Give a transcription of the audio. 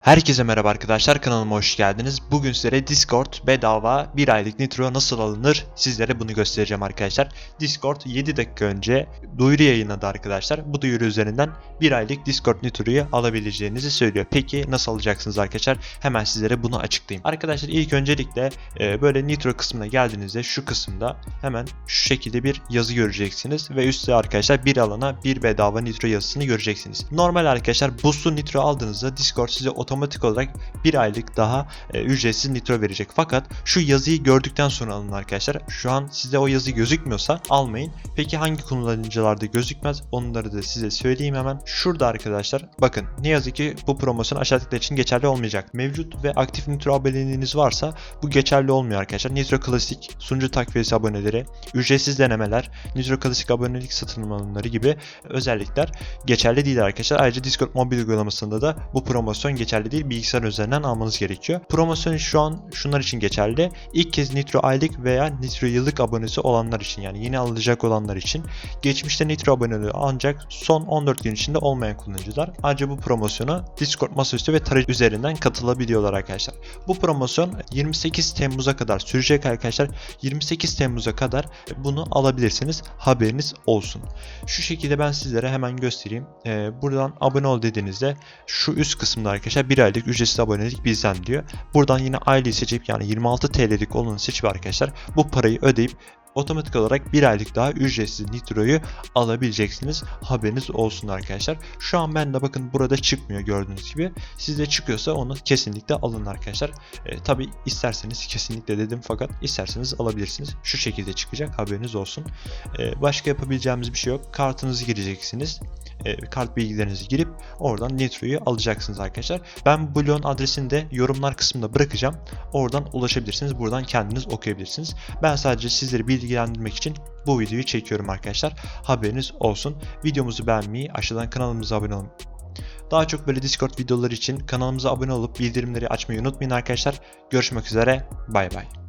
Herkese merhaba arkadaşlar kanalıma hoş geldiniz. Bugün sizlere Discord bedava 1 aylık Nitro nasıl alınır sizlere bunu göstereceğim arkadaşlar. Discord 7 dakika önce duyuru yayınladı arkadaşlar. Bu duyuru üzerinden 1 aylık Discord Nitro'yu alabileceğinizi söylüyor. Peki nasıl alacaksınız arkadaşlar? Hemen sizlere bunu açıklayayım. Arkadaşlar ilk öncelikle e, böyle Nitro kısmına geldiğinizde şu kısımda hemen şu şekilde bir yazı göreceksiniz ve üstte arkadaşlar bir alana bir bedava Nitro yazısını göreceksiniz. Normal arkadaşlar Boost'lu Nitro aldığınızda Discord size otomatik olarak bir aylık daha e, ücretsiz Nitro verecek. Fakat şu yazıyı gördükten sonra alın arkadaşlar. Şu an size o yazı gözükmüyorsa almayın. Peki hangi kullanıcılarda gözükmez? Onları da size söyleyeyim hemen. Şurada arkadaşlar bakın ne yazık ki bu promosyon aşağıdakiler için geçerli olmayacak. Mevcut ve aktif Nitro aboneliğiniz varsa bu geçerli olmuyor arkadaşlar. Nitro Klasik, sunucu takviyesi aboneleri, ücretsiz denemeler, Nitro Klasik abonelik satın alımları gibi özellikler geçerli değil arkadaşlar. Ayrıca Discord mobil uygulamasında da bu promosyon geçerli değil. Bilgisayar üzerinden almanız gerekiyor. Promosyon şu an şunlar için geçerli. İlk kez Nitro aylık veya Nitro yıllık abonesi olanlar için yani yeni alacak olanlar için. Geçmişte Nitro aboneliği ancak son 14 gün içinde olmayan kullanıcılar ancak bu promosyona Discord masaüstü ve tarayıcı üzerinden katılabiliyorlar arkadaşlar. Bu promosyon 28 Temmuz'a kadar sürecek arkadaşlar. 28 Temmuz'a kadar bunu alabilirsiniz. Haberiniz olsun. Şu şekilde ben sizlere hemen göstereyim. Ee, buradan abone ol dediğinizde şu üst kısımda arkadaşlar bir aylık ücretsiz abonelik bizden diyor. Buradan yine aileyi seçip yani 26 TL'lik olanı seçip arkadaşlar bu parayı ödeyip otomatik olarak bir aylık daha ücretsiz Nitro'yu alabileceksiniz. Haberiniz olsun arkadaşlar. Şu an ben de bakın burada çıkmıyor gördüğünüz gibi. Sizde çıkıyorsa onu kesinlikle alın arkadaşlar. E, Tabi isterseniz kesinlikle dedim fakat isterseniz alabilirsiniz. Şu şekilde çıkacak haberiniz olsun. E, başka yapabileceğimiz bir şey yok. Kartınızı gireceksiniz. E, kart bilgilerinizi girip oradan Nitro'yu alacaksınız arkadaşlar. Ben bloğun adresini de yorumlar kısmında bırakacağım. Oradan ulaşabilirsiniz. Buradan kendiniz okuyabilirsiniz. Ben sadece sizleri bilgilendirmek için bu videoyu çekiyorum arkadaşlar. Haberiniz olsun. Videomuzu beğenmeyi, aşağıdan kanalımıza abone olun. Daha çok böyle Discord videoları için kanalımıza abone olup bildirimleri açmayı unutmayın arkadaşlar. Görüşmek üzere. Bay bay.